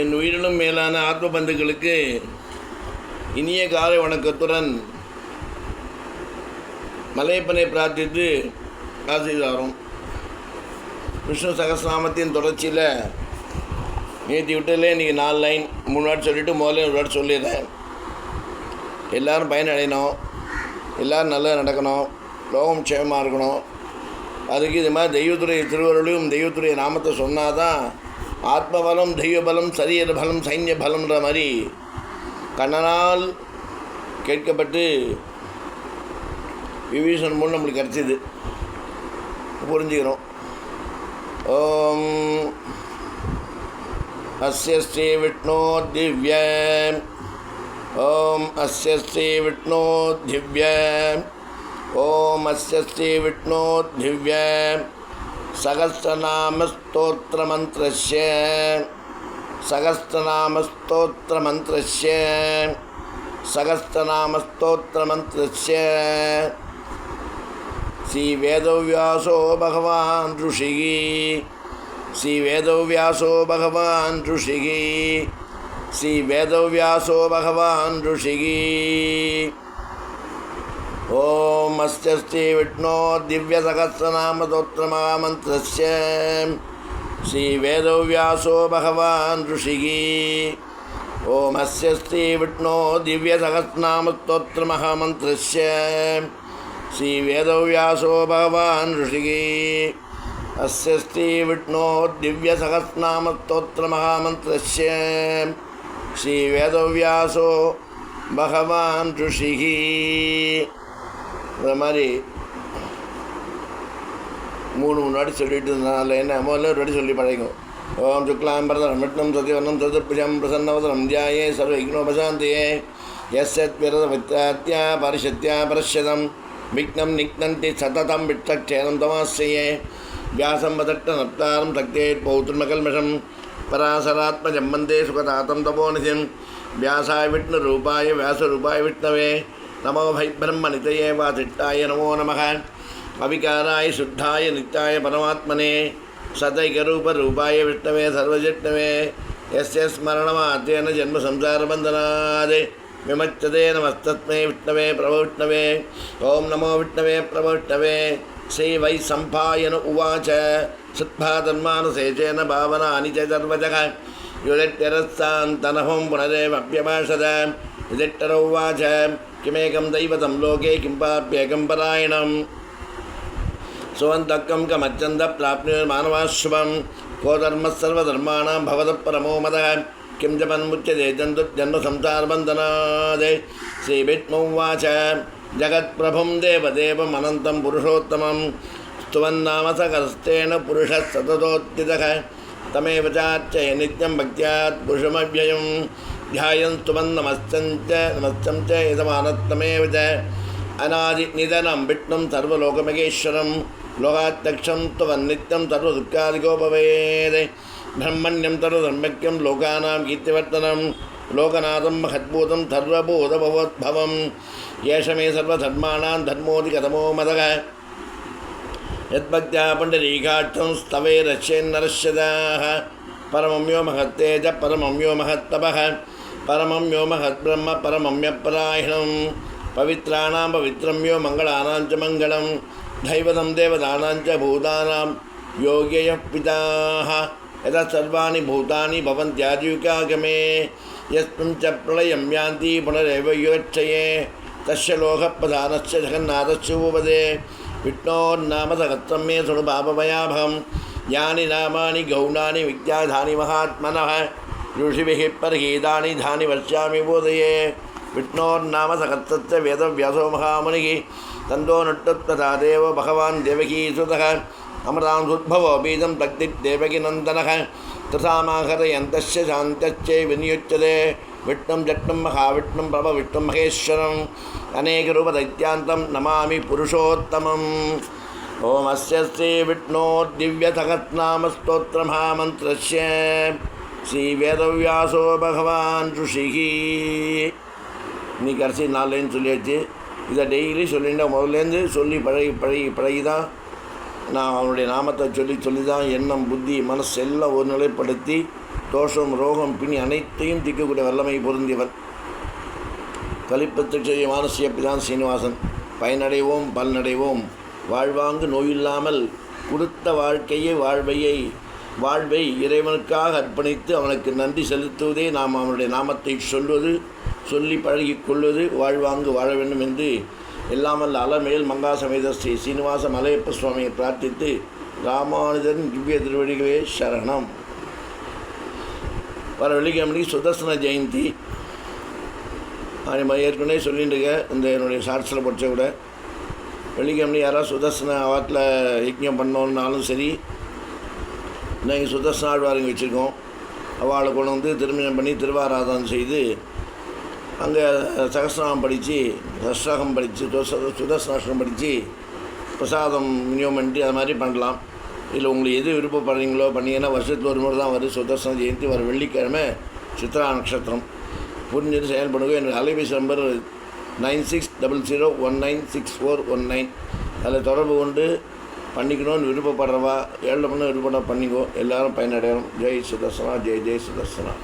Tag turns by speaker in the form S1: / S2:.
S1: என் உயிரினும் மேலான ஆத்ம பந்துகளுக்கு இனிய காலை வணக்கத்துடன் மலையப்பனை பிரார்த்தித்து ஆசீர்வாரம் விஷ்ணு சகசிரநாமத்தின் தொடர்ச்சியில் நேற்று விட்டதில் இன்றைக்கி நாலு லைன் மூணு வாட்டி சொல்லிவிட்டு முதல்ல ஒரு வாட்டி சொல்லிடுறேன். எல்லோரும் பயனடையணும். எல்லோரும் நல்லா நடக்கணும். லோகம் க்ஷேமமாக இருக்கணும். அதுக்கு இது மாதிரி தெய்வத்துறை திருவருளையும் தெய்வத்துடைய நாமத்தை சொன்னால் தான் ஆத்மபலம் தெய்வபலம் சரீர பலம் சைன்ய பலம்ன்ற மாதிரி கண்ணனால் கேட்கப்பட்டு விபீஷன் மூலம் நம்மளுக்கு கிடச்சிது. புரிஞ்சுக்கிறோம். ஓம். அஸ்ய ஸ்ரீ விஷ்ணோ திவ்ய. ஓம். அஸ்ய ஸ்ரீ விஷ்ணோ திவ்ய. ஓம். அஸ்ய ஸ்ரீ விஷ்ணோ திவ்ய. सहस्रनामस्तोत्रमन्त्रस्य सहस्रनामस्तोत्रमन्त्रस्य सहस्रनामस्तोत्रमन्त्रस्य श्रीवेदव्यासो भगवान् ऋषिः श्रीवेदव्यासो भगवान् ऋषिः श्रीवेदव्यासो भगवान् ऋषिः ॐ अस्य श्रीविष्णो दिव्यसहस्रनामदोत्रमहामन्त्रस्य श्रीवेदव्यासो भगवान् ऋषिः ॐ अस्य श्रीविष्णो दिव्यसहस्रनामस्तोत्रमहामन्त्रस्य श्रीवेदव्यासो भगवान् ऋषिः अस्य श्रीविष्णो दिव्यसहस्रनामस्तोत्रमहामन्त्रस्य श्रीवेदव्यासो भगवान् ऋषिः இந்த மாதிரி மூணு மூணு வாட்டி சொல்லிட்டு இருந்தால என்ன முதல்ல ஒரு வாட்டி சொல்லி பழகும் ஓம் சுக்லாம் பரதரம் விஷ்ணம் சதிவர்ணம் சதுர்புஜம் பிரசன்னவதனம் தியாயே சர்வ விக்னோபசாந்தியே எஸ்யத் விரத வித்தாத்யா பரிஷத்யா பரிஷதம் விக்னம் நிக்னந்தி சததம் விட்டக்ஷேதம் தமாசியே வியாசம் வதட்ட நப்தாரம் சக்தே பௌத்ருமகல்மஷம் பராசராத்மஜம் வந்தே சுகதாத்தம் தபோநிதிம். நமோ வை பிரம்ம நிதையே வா திட்டாய நமோ நம அவிகாராய சுத்தாய நித்தாய பரமாத்மனே சதைகரூபரூபாய விஷ்ணவே சர்வஜிஷ்ணவே எஸ் எஸ் மரணமாத்தேன ஜென்ம சம்சாரபந்தனாதே விமச்சதே நமஸ்தத்மே விஷ்ணவே பிரபவிஷ்ணவே ஓம் நமோ விஷ்ணவே பிரபவிஷ்ணவே ஸ்ரீ வை சம்பாயன உவாச்ச சுத்பாதன்மானுசேஜேன பாவனானி சர்வஜக யுழட்டிரஸ்தான் தனகும் புனரேவப்யபாஷத उवाच किमेकं दैवतं लोके किं पाप्येकं परायणम्। सुवन्तकं कमच्चन्द प्राप्नुर्मानवाशुभं को धर्मः सर्वधर्माणां भवतः परमो मदः। किं जपन्मुच्यते जन्तुर्जन्मसंसारबन्धनात् श्रीविष्णु उवाच जगत्प्रभुं देवदेवमनन्तं पुरुषोत्तमं स्तुवन्नाम सकस्तेन पुरुषः सततोत्थितः। तमेव चार्चय नित्यं भक्त्यात् पुरुषमव्ययं ध्यायन् स्तुवन्नमश्चञ्च नमश्चं च यजमानत्तमेव च अनादिनिधनं विष्णुं सर्वलोकमहेश्वरं लोकाध्यक्षं त्वन्नित्यं सर्वदुःखादिको भवेत् ब्रह्मण्यं सर्वधर्मज्ञं लोकानां कीर्तिवर्धनं लोकनाथं महद्भूतं सर्वभूतभवोद्भवं एष मे सर्वधर्माणां धर्मोऽधिकतमो मदः यद्भक्त्या पुण्डरीकाक्षं स्तवे रश्येन्नरश्यदाः परमं यो महत्तेज परमं यो महत्तपः परमं यो महद्ब्रह्म परमं यपरायणं पवित्राणां पवित्रं यो मङ्गलानां च मङ्गलं दैवतं देवतानां च भूतानां। योग्ययः पिताः। यदा सर्वाणि भूतानि भवन्त्यादियुकागमे यस्मिन् च प्रलयं यान्ति पुनरेव योक्षये तस्य लोकप्रधानस्य जगन्नाथस्य उपदे विष्णोर्नाम सहस्रं मे शृणु पापभयाभं यानि नामानि गौणानि विद्याधानि महात्मनः। ऋषिभिः परगीतानि धानि वर्ष्यामि बोधये विष्णोर्नाम सहस्रस्य वेदव्यासो महामुनिः। तन्दो नट्टत्वता देव भगवान् देवकीसुतः अमृतां सुद्भवो बीजं तक्तिदेवकीनन्दनः तथामाहरयन्तस्य शान्तश्चै विनियुच्यते। विष्णुं जट्टुं महाविष्णुं प्रभविष्णुं महेश्वरम्। अनेकरूपदैत्यान्तं नमामि पुरुषोत्तमम्। ओमस्य श्रीविष्णो दिव्यसहस्रनामस्तोत्रमहामन्त्रस्य ஸ்ரீவேதவியாசோ பகவான் ருஷிகி. இன்றைக்கி கடைசி நாளேன்னு சொல்லியாச்சு. இதை டெய்லி சொல்லிட்டு முதல்லேருந்து சொல்லி பழகி பழகி பழகி தான் நான் அவனுடைய நாமத்தை சொல்லி சொல்லி தான் எண்ணம் புத்தி மனசு எல்லாம் ஒரு நிலைப்படுத்தி தோஷம் ரோகம் பிணி அனைத்தையும் திக்கக்கூடிய வல்லமை பொருந்தியவன். கலிப்பத்து செய்ய மானசிய சீனிவாசன். பயனடைவோம் பலனடைவோம். வாழ்வாங்கு நோயில்லாமல் கொடுத்த வாழ்க்கையை வாழ்வையை வாழ்வை இறைவனுக்காக அர்ப்பணித்து அவனுக்கு நன்றி செலுத்துவதே நாம் அவனுடைய நாமத்தை சொல்வது சொல்லி பழகி கொள்வது வாழ்வாங்கு வாழ வேண்டும் என்று எல்லாமல்ல அலமேல் மங்கா சமேத ஸ்ரீ சீனிவாச மலையப்ப சுவாமியை பிரார்த்தித்து ராமானுஜன் திவ்ய திருவடிகளே சரணம். வர வெள்ளிக்கிழமைக்கு சுதர்சன ஜெயந்தி. நான் ஏற்கனவே சொல்லிட்டு இருக்கேன் இந்த என்னுடைய ஷார்ட்ஸில் படித்த கூட. வெள்ளிக்கிழமை யாராவது சுதர்சன வாட்டில் யஜ்யம் பண்ணோன்னாலும் சரி நாங்கள் சுதர்சன ஆழ்வாருங்க வச்சுருக்கோம். அவளை கொண்டு வந்து திருமணம் பண்ணி திருவாராதனம் செய்து அங்கே சகசிரநாமம் படித்து சஷ்டகம் படித்து சுதர்சனாஷ்டம் படித்து பிரசாதம் விநியோகம் பண்ணிட்டு அது மாதிரி பண்ணலாம். இல்லை உங்களுக்கு எது விருப்பப்படுறீங்களோ பண்ணிங்கன்னா வருஷத்தில் ஒரு முறை தான் வருது சுதர்சன ஜெயந்தி வர வெள்ளிக்கிழமை சித்ரா நட்சத்திரம். புரிஞ்சுட்டு செயல்படுங்க. என்னோடய அலைபேசி number nine six double zero one nine six four one nine. அதில் தொடர்பு கொண்டு பண்ணிக்கணும்னு விருப்பப்படுறவா ஏழு பண்ண விருப்பப்பட பண்ணிக்கோ. எல்லாரும் பயனடையணும். ஜெய் சுதர்சனா ஜெய் ஜெய் சுதர்சனா.